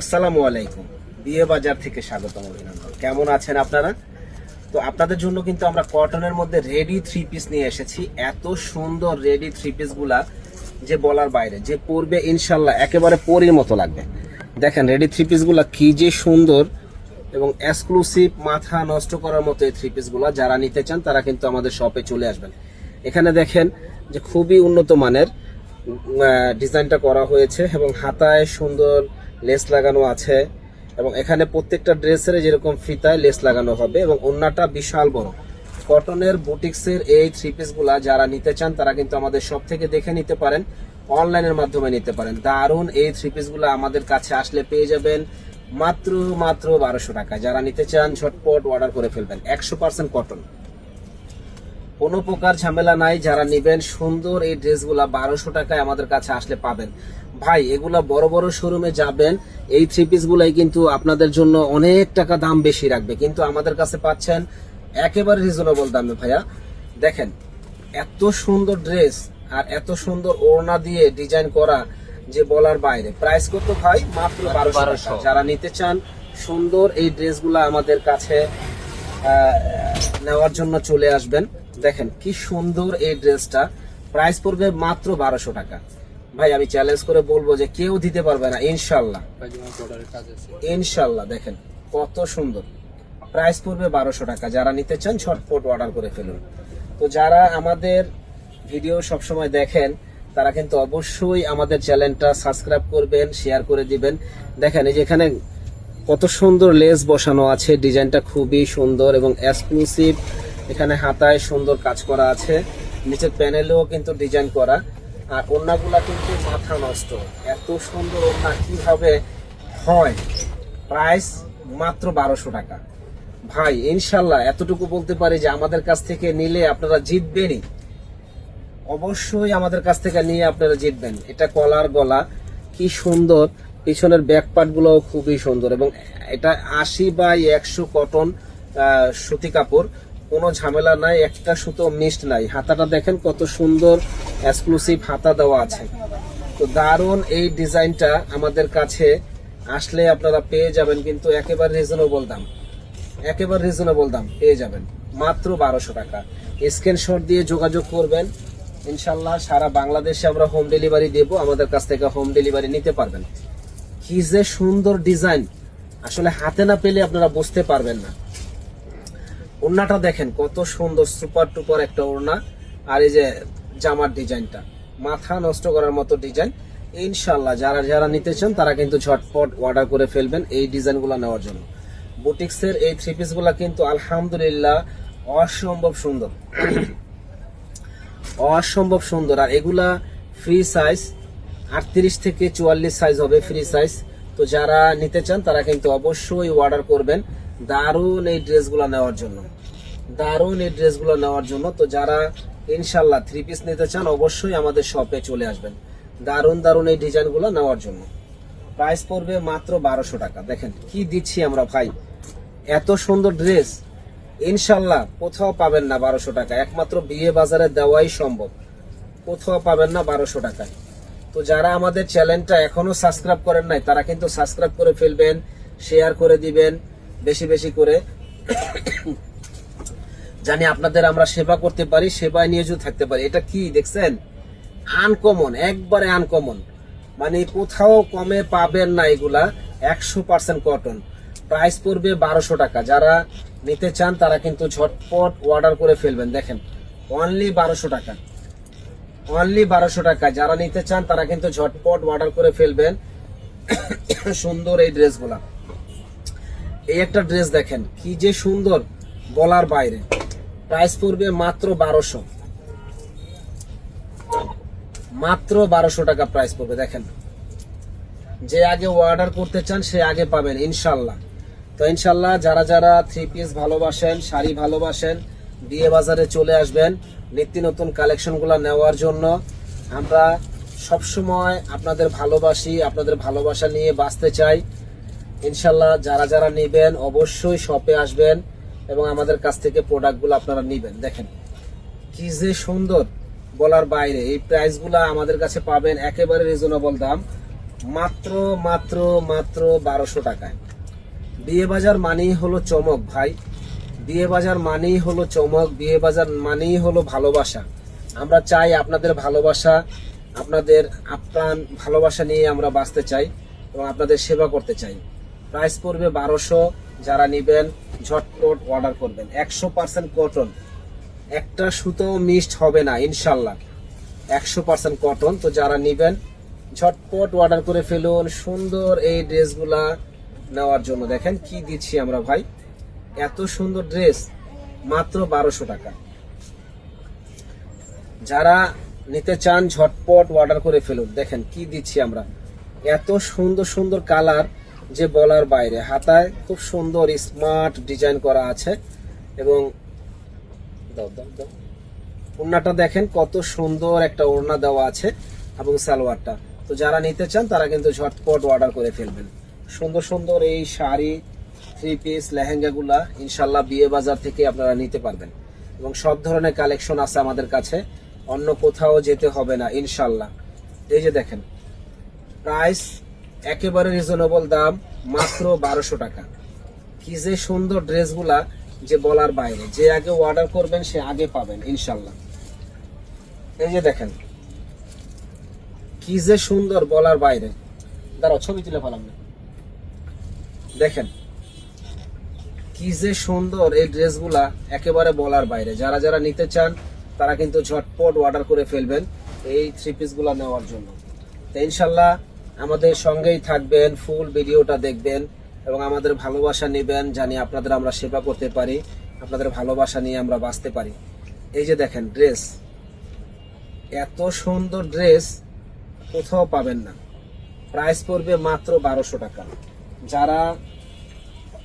আসসালামু আলাইকুম। বিয়ে বাজার থেকে স্বাগতম অভিনন্দন। কেমন আছেন আপনারা? তো আপনাদের জন্য কিন্তু আমরা কটনের মধ্যে রেডি থ্রি পিস নিয়ে এসেছি। এত সুন্দর রেডি থ্রি পিসগুলা যে বলার বাইরে, যে পরবে ইনশাল্লাহ একেবারে পরির মতো লাগবে। দেখেন রেডি থ্রি পিসগুলা কি যে সুন্দর এবং এক্সক্লুসিভ মাথা নষ্ট করার মতো এই থ্রি পিসগুলা যারা নিতে চান তারা কিন্তু আমাদের শপে চলে আসবেন। এখানে দেখেন যে খুবই উন্নত মানের ডিজাইনটা করা হয়েছে এবং হাতায় সুন্দর লেস লাগানো আছে এবং এখানে প্রত্যেকটা ড্রেসের যেরকম ফিতায় লেস লাগানো হবে এবং ওন্নাটা বিশাল বড়। কটনের বুটিক্সের এই থ্রি পিসগুলা যারা নিতে চান, তারা কিন্তু আমাদের সব থেকে দেখে নিতে পারেন, অনলাইনের মাধ্যমে নিতে পারেন। দারুণ এই থ্রি পিসগুলো আমাদের কাছে আসলে পেয়ে যাবেন মাত্র মাত্র বারোশো টাকা যারা নিতে চান, ঝটপট অর্ডার করে ফেলবেন। একশো পার্সেন্ট কটন কোনো প্রকার ঝামেলা নাই যারা নেবেন সুন্দর এই ড্রেসগুলা বারোশো টাকায় আমাদের কাছে আসলে পাবেন। ভাই এগুলা বড় বড় শোরুমে যাবেন এই থ্রি পিস গুলাই কিন্তু আপনাদের জন্য অনেক টাকা দাম বেশি রাখবে। কিন্তু আমাদের কাছে পাচ্ছেন একেবারে রিজনেবল দামে ভাইয়া। দেখেন এত সুন্দর ড্রেস আর এত সুন্দর ওড়না দিয়ে ডিজাইন করা যে বলার বাইরে। প্রাইস কত ভাই? মাত্র বারোশো যারা নিতে চান সুন্দর এই ড্রেসগুলা আমাদের কাছে নেওয়ার জন্য চলে আসবেন। দেখেন কি সুন্দর এই ড্রেসটা। প্রাইস পড়বে মাত্র বারোশো টাকা। ভাই আমি চ্যালেঞ্জ করে বলব যে কেউ দিতে পারবে না ইনশাল্লাহ। ইনশাল্লাহ দেখেন কত সুন্দর। প্রাইস পড়বে বারোশো টাকা। যারা নিতে চান ছটফট অর্ডার করে ফেলুন। তো যারা আমাদের ভিডিও সবসময় দেখেন তারা কিন্তু অবশ্যই আমাদের চ্যানেলটা সাবস্ক্রাইব করবেন শেয়ার করে দিবেন। দেখেন এই যে এখানে কত সুন্দর লেস বসানো আছে। ডিজাইনটা খুবই সুন্দর এবং এক্সক্লুসিভ এখানে হাতায় সুন্দর কাজ করা আছে। নিচের প্যানেলেও কিন্তু ডিজাইন করা। আর ওড়নাগুলা কিন্তু মাথা নষ্ট। এত সুন্দর ওড়না কীভাবে হয়? প্রাইস মাত্র বারোশো টাকা। ভাই, ইনশাল্লাহ এতটুকু বলতে পারি যে আমাদের কাছ থেকে নিলে আপনারা জিতবেনই। অবশ্যই আমাদের কাছ থেকে নিয়ে আপনারা জিতবেন। এটা কলার গলা। কি সুন্দর। পিছনের ব্যাক পার্টগুলো খুবই সুন্দর। এবং এটা আশি বাই একশো কটন সুতি কাপড়। কোনো ঝামেলা নাই, একটা সুতো মিস্ট নাই। হাতাটা দেখেন কত সুন্দর এক্সক্লুসিভ হাতা দেওয়া আছে। তো দারুণ এই ডিজাইনটা আমাদের কাছে আসলে আপনারা পেয়ে যাবেন, কিন্তু একেবারে রিজনেবল দাম। একেবারে রিজনেবল দাম, পেয়ে যাবেন। মাত্র বারোশো টাকা। স্ক্রিনশট দিয়ে যোগাযোগ করবেন। ইনশাল্লাহ সারা বাংলাদেশে আমরা হোম ডেলিভারি দেব, আমাদের কাছ থেকে হোম ডেলিভারি নিতে পারবেন। কি যে সুন্দর ডিজাইন। আসলে হাতে না পেলে আপনারা বুঝতে পারবেন না। ওড়নাটা দেখেন, কত সুন্দর সুপার টুপার একটা ওড়না। আর এই যে জামার ডিজাইনটা, মাথা নষ্ট করার মতো ডিজাইন। ইনশাল্লাহ যারা যারা নিতে চান, তারা কিন্তু ঝটপট অর্ডার করে ফেলবেন এই ডিজাইনগুলো নেওয়ার জন্য। বুটিক্সের এই থ্রি পিসগুলো কিন্তু আলহামদুলিল্লাহ অসম্ভব সুন্দর। অসম্ভব সুন্দর। আর এগুলা ফ্রি সাইজ আটত্রিশ থেকে চুয়াল্লিশ সাইজ হবে ফ্রি সাইজ তো যারা নিতে চান, তারা কিন্তু অবশ্যই অর্ডার করবেন। দারুণ এই ড্রেসগুলো নেওয়ার জন্য। দারুণ এই ড্রেসগুলো নেওয়ার জন্য। তো যারা ইনশাল্লাহ থ্রি পিস নিতে চান, অবশ্যই আমাদের শপে চলে আসবেন। দারুণ দারুণ এই ডিজাইনগুলো নেওয়ার জন্য। প্রাইস পড়বে মাত্র বারোশো টাকা। দেখেন, কি দিচ্ছি আমরা ভাই? এত সুন্দর ড্রেস ইনশাল্লাহ কোথাও পাবেন না বারোশো টাকা। একমাত্র বিয়ে বাজারে দেওয়াই সম্ভব। কোথাও পাবেন না বারোশো টাকায় তো যারা আমাদের চ্যানেলটা এখনও সাবস্ক্রাইব করেন নাই, তারা কিন্তু সাবস্ক্রাইব করে ফেলবেন শেয়ার করে দিবেন। বেশি বেশি করে জানি আপনাদের আমরা সেবা করতে পারি, সেবায় নিয়োজিত থাকতে পারি। এটা কি দেখছেন? আনকমন একবারে আনকমন মানে কোথাও কমে পাবেন না এগুলা, একশো পার্সেন্ট কটন প্রাইস পড়বে বারোশো টাকা। যারা নিতে চান, তারা কিন্তু ঝটপট অর্ডার করে ফেলবেন। দেখেন অনলি বারোশো টাকা। অনলি বারোশো টাকা। যারা নিতে চান, তারা কিন্তু ঝটপট অর্ডার করে ফেলবেন। সুন্দর এই ড্রেসগুলা এই একটা ড্রেস দেখেন, কি যে সুন্দর বলার বাইরে। প্রাইস পড়বে মাত্র বারোশো। মাত্র বারোশো টাকা প্রাইস পড়বে, দেখেন। যে আগে অর্ডার করতে চান, সে আগে পাবেন, ইনশাল্লাহ। তো ইনশাল্লাহ যারা যারা থ্রি পিস ভালোবাসেন, শাড়ি ভালোবাসেন, বিয়ে বাজারে চলে আসবেন, নিত্য নতুন কালেকশনগুলো নেওয়ার জন্য আমরা সবসময় আপনাদের ভালোবাসি, আপনাদের ভালোবাসা নিয়ে বাঁচতে চাই। ইনশাল্লাহ যারা যারা নেবেন অবশ্যই শপে আসবেন এবং আমাদের কাছ থেকে প্রোডাক্টগুলো আপনারা নেবেন। দেখেন, কি যে সুন্দর বলার বাইরে। এই প্রাইসগুলো আমাদের কাছে পাবেন একেবারে রিজনেবল দাম, মাত্র মাত্র মাত্র বারোশো টাকায়। বিয়ে বাজার মানেই হলো চমক ভাই। বিয়ে বাজার মানেই হলো চমক বিয়ে বাজার মানেই হলো ভালোবাসা। আমরা চাই আপনাদের ভালোবাসা, আপনাদের আপ্রাণ ভালোবাসা নিয়ে আমরা বাঁচতে চাই এবং আপনাদের সেবা করতে চাই। প্রাইস পড়বে বারোশো। যারা নেবেন, ঝটপট অর্ডার করবেন। একশো পার্সেন্ট কটন একটা সুতো মিক্সড হবে না, ইনশাল্লাহ। একশো পার্সেন্ট কটন তো যারা নেবেন, ঝটপট অর্ডার করে ফেলুন। সুন্দর এই ড্রেসগুলা নেওয়ার জন্য। দেখেন কি দিচ্ছি আমরা ভাই। এত সুন্দর ড্রেস, মাত্র বারোশো টাকা। যারা নিতে চান, ঝটপট অর্ডার করে ফেলুন। দেখেন কি দিচ্ছি আমরা। এত সুন্দর সুন্দর কালার। যে বলার বাইরে। হাতায় খুব সুন্দর স্মার্ট ডিজাইন করা আছে এবং ওড়নাটা দেখেন কত সুন্দর একটা ওড়না দেওয়া আছে এবং সালোয়ারটা। তো যারা নিতে চান, তারা কিন্তু ঝটপট অর্ডার করে ফেলবেন। সুন্দর সুন্দর এই শাড়ি থ্রি পিস লেহেঙ্গাগুলা ইনশাল্লাহ বিয়ে বাজার থেকে আপনারা নিতে পারবেন। এবং সব ধরনের কালেকশন আছে আমাদের কাছে। অন্য কোথাও যেতে হবে না ইনশাল্লাহ এই যে দেখেন প্রাইস একেবারে রিজনেবল দাম, মাত্র বারোশো টাকা। কি যে সুন্দর ড্রেসগুলা যে বলার বাইরে। যে আগে অর্ডার করবেন, সে আগে পাবেন, ইনশাল্লাহ। এই যে দেখেন, কি যে সুন্দর বলার বাইরে। দাঁড়াও, ছবি তুলে ফেলাম। না দেখেন, কি যে সুন্দর এই ড্রেসগুলা একেবারে বলার বাইরে। যারা যারা নিতে চান, তারা কিন্তু ঝটপট অর্ডার করে ফেলবেন এই থ্রি পিসগুলা নেওয়ার জন্য। তো ইনশাল্লাহ আমাদের সঙ্গেই থাকবেন, ফুল ভিডিওটা দেখবেন এবং আমাদের ভালোবাসা নেবেন জানি আপনাদের আমরা সেবা করতে পারি, আপনাদের ভালোবাসা নিয়ে আমরা বাঁচতে পারি। এই যে দেখেন ড্রেস, এত সুন্দর ড্রেস কোথাও পাবেন না। প্রাইস পড়বে মাত্র বারোশো টাকা। যারা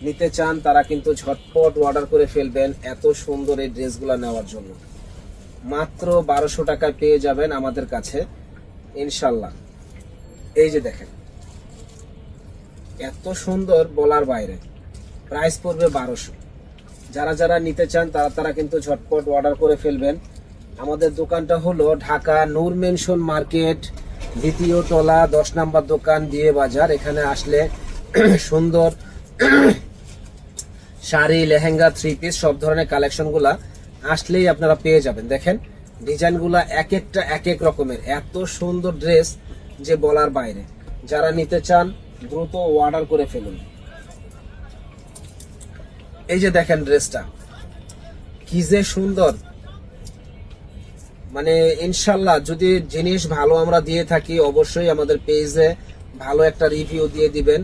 নিতে চান তারা কিন্তু ঝটপট অর্ডার করে ফেলবেন এত সুন্দর এই ড্রেসগুলো নেওয়ার জন্য। মাত্র বারোশো টাকায় পেয়ে যাবেন আমাদের কাছে, ইনশাল্লাহ। এই যে দেখেন। এত সুন্দর বলার বাইরে। প্রাইস পড়বে বারোশো। যারা যারা নিতে চান, তারা তারা কিন্তু ঝটপট অর্ডার করে ফেলবেন। আমাদের দোকানটা হলো ঢাকা নূর মেনশন মার্কেট, দ্বিতীয় তলা, দশ নম্বর দোকান দিয়ে বাজার। এখানে আসলে সুন্দর শাড়ি, লেহেঙ্গা থ্রি পিস সব ধরনের কালেকশনগুলা আসলেই আপনারা পেয়ে যাবেন। দেখেন ডিজাইনগুলা এক একটা এক এক রকমের। এত সুন্দর ড্রেস যে বলার বাইরে। যারা নিতে চান, দ্রুত অর্ডার করে ফেলুন। এই যে দেখেন ড্রেসটা। কি যে সুন্দর। মানে ইনশাল্লাহ যদি জিনিস ভালো আমরা দিয়ে থাকি, অবশ্যই আমাদের পেজে ভালো একটা রিভিউ দিয়ে দিবেন।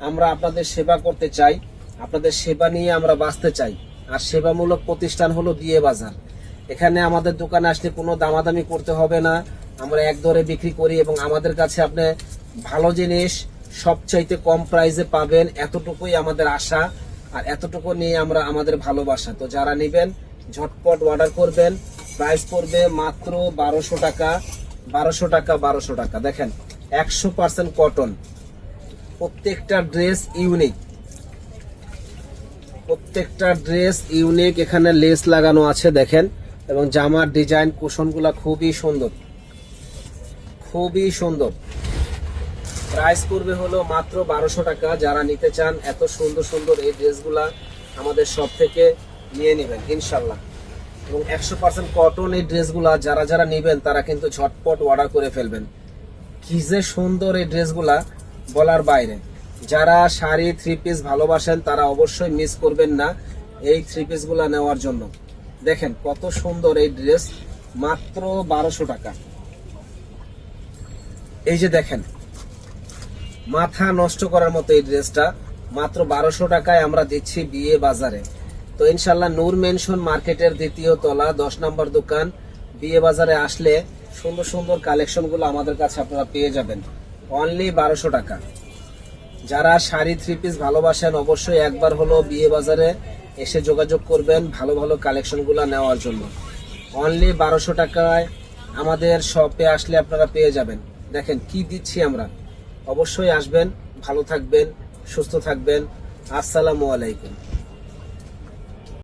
আমরা আপনাদের সেবা করতে চাই। আপনাদের সেবা নিয়ে আমরা বাঁচতে চাই। আর সেবামূলক প্রতিষ্ঠান হলো বিয়ে বাজার। এখানে আমাদের দোকানে আসলে কোনো দামাদামি করতে হবে না। আমরা এক দরে বিক্রি করি এবং আমাদের কাছে আপনি ভালো জিনিস সবচাইতে কম প্রাইসে পাবেন, এতটুকুই আমাদের আশা আর এতটুকু নিয়ে আমরা আমাদের ভালোবাসা। তো যারা নেবেন, ঝটপট অর্ডার করবেন প্রাইস পড়বে মাত্র বারোশো টাকা বারোশো টাকা বারোশো টাকা। দেখেন, একশো পার্সেন্ট কটন প্রত্যেকটা ড্রেস ইউনিক প্রত্যেকটা ড্রেস ইউনিক এখানে লেস লাগানো আছে, দেখেন। এবং জামার ডিজাইন কুশনগুলা খুবই সুন্দর। খুবই সুন্দর। প্রাইস পড়বে হলো মাত্র বারোশো টাকা। যারা নিতে চান, এত সুন্দর সুন্দর এই ড্রেসগুলা আমাদের সব থেকে নিয়ে নেবেন, ইনশাল্লাহ। এবং একশো পার্সেন্ট কটন এই ড্রেসগুলা যারা যারা নেবেন, তারা কিন্তু ঝটপট অর্ডার করে ফেলবেন। কি যে সুন্দর এই ড্রেসগুলা বলার বাইরে। যারা শাড়ি থ্রি পিস ভালোবাসেন, তারা অবশ্যই মিস করবেন না এই থ্রি পিসগুলা নেওয়ার জন্য। দেখেন কত সুন্দর এই ড্রেস মাত্র বারোশো টাকা। এই যে দেখেন, মাথা নষ্ট করার মতো এই ড্রেসটা মাত্র বারোশো টাকায় আমরা দিচ্ছি বিয়ে বাজারে। তো ইনশাল্লাহ নূর মেনশন মার্কেটের দ্বিতীয় তলা, দশ নম্বর দোকান। বিয়ে বাজারে আসলে সুন্দর সুন্দর কালেকশনগুলো আমাদের কাছে আপনারা পেয়ে যাবেন। অনলি বারোশো টাকা। যারা শাড়ি থ্রি পিস ভালোবাসেন অবশ্যই একবার হলো বিয়ে বাজারে এসে যোগাযোগ করবেন ভালো ভালো কালেকশনগুলো নেওয়ার জন্য। অনলি বারোশো টাকায় আমাদের শপে আসলে আপনারা পেয়ে যাবেন। দেখেন কি দিচ্ছি আমরা। অবশ্যই আসবেন ভালো থাকবেন সুস্থ থাকবেন। আসসালামু আলাইকুম।